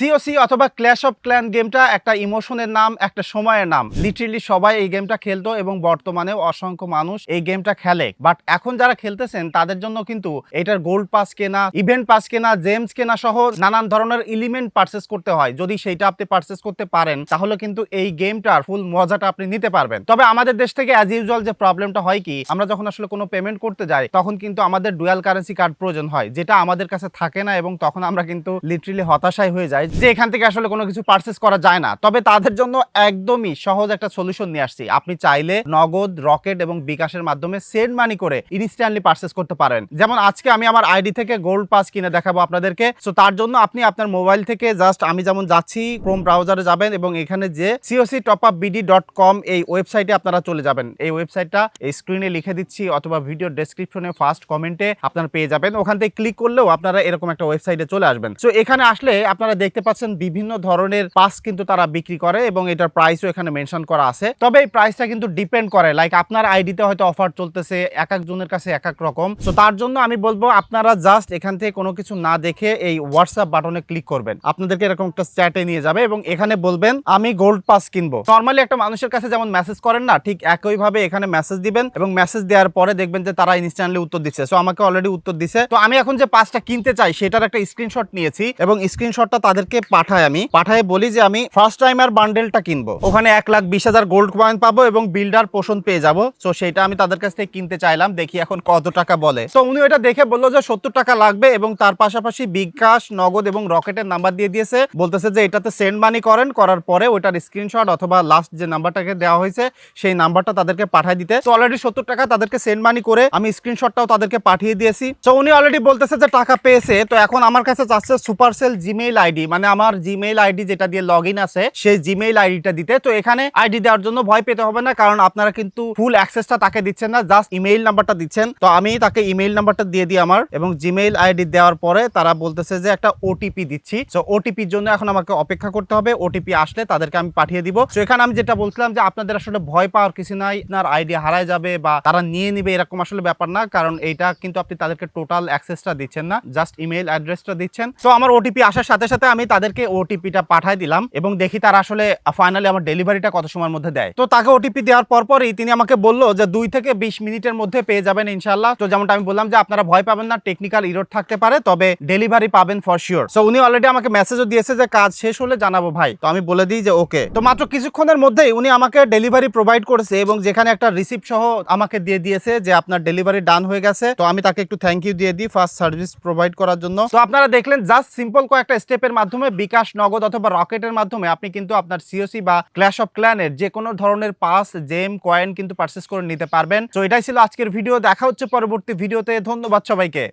COC অথবা clash of clan গেমটা একটা ইমোশনের নাম, একটা সময়ের নাম। লিটারেলি সবাই এই গেমটা খেলতো এবং বর্তমানেও অসংখ্য মানুষ এই গেমটা খেলে। বাট এখন যারা খেলতেছেন, তাদের জন্য কিন্তু এটার গোল্ড পাস কেনা ইভেন্ট পাস কেনা জেমস কেনা সহ নানান ধরনের এলিমেন্ট পারচেস করতে হয়। যদি সেইটা আপনি পারচেস করতে পারেন, তাহলে কিন্তু এই গেমটার ফুল মজাটা আপনি নিতে পারবেন। তবে আমাদের দেশ থেকে অ্যাজ ইউজুয়াল যে প্রবলেমটা হয় কি, আমরা যখন আসলে কোনো পেমেন্ট করতে যাই, তখন কিন্তু আমাদের ডুয়াল কারেন্সি কার্ড প্রয়োজন হয়, যেটা আমাদের কাছে থাকে না এবং তখন আমরা কিন্তু লিটারেলি হতাশায় হয়ে যাই যে এখান থেকে আসলে কোনো কিছু পারচেস করা যায় না। তবে তাদের জন্য একদমই সহজ একটা সলিউশন নিয়ে আসছি। আপনি চাইলে নগদ, রকেট এবং বিকাশের মাধ্যমে সেন্ড মানি করে ইনস্ট্যান্টলি পারচেস করতে পারেন। যেমন আজকে আমি আমার আইডি থেকে গোল্ড পাস কিনে দেখাবো আপনাদেরকে। সো তার জন্য আপনি আপনার মোবাইল থেকে জাস্ট আমি যেমন যাচ্ছি ক্রোম ব্রাউজারে যাবেন এবং এখানে যে COC top up BD dot com এই ওয়েবসাইটে আপনারা চলে যাবেন। এই ওয়েবসাইটটা এই স্ক্রিনে লিখে দিচ্ছি অথবা ভিডিও ডেসক্রিপশনে ফার্স্ট কমেন্টে আপনারা পেয়ে যাবেন। ওখান থেকে ক্লিক করলেও আপনারা এরকম একটা ওয়েবসাইটে চলে আসবেন। সো এখানে আসলে আপনারা দেখতে পাচ্ছেন বিভিন্ন ধরনের পাস কিন্তু তারা বিক্রি করে এবং এটার প্রাইসও এখানে মেনশন করা আছে। তবে এই প্রাইসটা কিন্তু ডিপেন্ড করে লাইক আপনার আইডিতে হয়তো অফার চলতেছে, এক একজনের কাছে এক এক রকম। সো তার জন্য আমি বলব, আপনারা জাস্ট এখান থেকে কোনো কিছু না দেখে এই হোয়াটসঅ্যাপ বাটনে ক্লিক করবেন। আপনাদেরকে এরকম একটা চ্যাটে নিয়ে যাবে এবং এখানে বলবেন, আমি গোল্ড পাস কিনবো। নর্মালি একটা মানুষের কাছে যেমন মেসেজ করেন না, ঠিক একইভাবে এখানে মেসেজ দিবেন এবং মেসেজ দেওয়ার পরে দেখবেন যে তারা ইনস্ট্যান্টলি উত্তর দিচ্ছে। সো আমাকে অলরেডি উত্তর দিছে। তো আমি এখন যে পাসটা কিনতে চাই, সেটার একটা স্ক্রিনশট নিয়েছি এবং স্ক্রিনশটটা তাদেরকে পাঠাই আমি। পাঠায় বলি যে আমি ফার্স্ট টাইমার বান্ডেলটা কিনবো। ওখানে এক লাখ বিশ হাজার গোল্ড কয়েন পাবো এবং বিল্ডার পোষণ পেয়ে যাব। তো সেটা আমি তাদের কাছ থেকে কিনতে চাইলাম, দেখি এখন কত টাকা বলে। তো উনি ওটা দেখে বলল যে সত্তর টাকা লাগবে এবং তার পাশাপাশি বিকাশ, নগদ এবং রকেটের নাম্বার দিয়ে দিয়েছে। বলতেছে যে এটাতে সেন্ড মানি করেন, করার পরে ওইটার স্ক্রিনশট অথবা লাস্ট যে নাম্বারটাকে দেওয়া হয়েছে, সেই নাম্বারটা তাদেরকে পাঠিয়ে দিতে। তো অলরেডি সত্তর টাকা তাদেরকে সেন্ড মানি করে আমি স্ক্রিনশটটাও তাদেরকে পাঠিয়ে দিয়েছি। তো উনি অলরেডি বলতেছে যে টাকা পেয়েছে। তো এখন আমার কাছে চাচ্ছে সুপার সেল জিমেইল আইডি মানে আমার জিমেইল আইডি যেটা দিয়ে লগ আছে, সেই জিমেইল আইডিটা দিতে। তো এখানে আইডি দেওয়ার জন্য ভয় পেতে হবে না, কারণ আপনারা কিন্তু ফুল অ্যাক্সেসটা তাকে দিচ্ছেন না জাস্ট ইমেইল নাম্বারটা দিচ্ছেন। তো আমি তাকে ইমেইল নাম্বারটা দিয়ে দিই আমার, এবং জিমেইল আইডি দেওয়ার পরে তারা বলতেছে যে একটা ওটিপি দিচ্ছি। তো ওটিপির জন্য এখন আমাকে অপেক্ষা করতে হবে ওটিপি আসলে তাদেরকে আমি পাঠিয়ে দিব। তো এখানে আমি যেটা বলছিলাম যে আপনাদের আসলে ভয় পাওয়ার কিছু নাই, আপনার আইডি হারায় যাবে বা তারা নিয়ে নিবে, এরকম আসলে ব্যাপার না, কারণ এইটা কিন্তু আপনি তাদেরকে টোটাল অ্যাক্সেসটা দিচ্ছেন না জাস্ট ইমেইল অ্যাড্রেসটা দিচ্ছেন। তো আমার ওটিপি আসার সাথে সাথে আমি তাদেরকে ওটিপিটা পাঠাই দিলাম এবং দেখি তারা আসলে ফাইনালি আমার ডেলিভারিটা কত সময়ের মধ্যে দেয়। তো তাকে ওটিপি দেওয়ার পর পরই তিনি আমাকে বলল যে দুই থেকে বিশ মিনিটের মধ্যে পেয়ে যাবেন ইনশাল্লাহ তো যেমনটা আমি বললাম যে আপনারা ভয় পাবেন না টেকনিক্যাল ইরোড থাকতে পারে, তবে ডেলিভারি পাবেন ফর শিওর সো উনি অলরেডি আমাকে মেসেজও দিয়েছে যে কাজ শেষ হলে জানাব ভাই। তো আমি বলে দিই যে ওকে তো মাত্র কিছুক্ষণের মধ্যেই উনি আমাকে ডেলিভারি প্রোভাইড করেছে এবং যেখানে একটা রিসিপ্ট সহ আমাকে দিয়ে দিয়েছে যে আপনার ডেলিভারি ডান হয়ে গেছে। তো আমি তাকে একটু থ্যাংক ইউ দিয়ে দিই ফার্স্ট সার্ভিস প্রোভাইড করার জন্য। তো আপনারা দেখলেন জাস্ট সিম্পল কয়েকটা স্টেপের মাধ্যমে বিকাশ নগদ অথবা রকেটের মাধ্যমে আপনি কিন্তু আপনার সিওসি বা ক্ল্যাশ অফ ক্ল্যানের যে কোনো ধরনের পাস জেম কয়েন কিন্তু পারচেস করে নিতে পারবেন। তো এটাই ছিল আজকের ভিডিও দেখা হচ্ছে পরবর্তী ভিডিওতে ধন্যবাদ সবাইকে।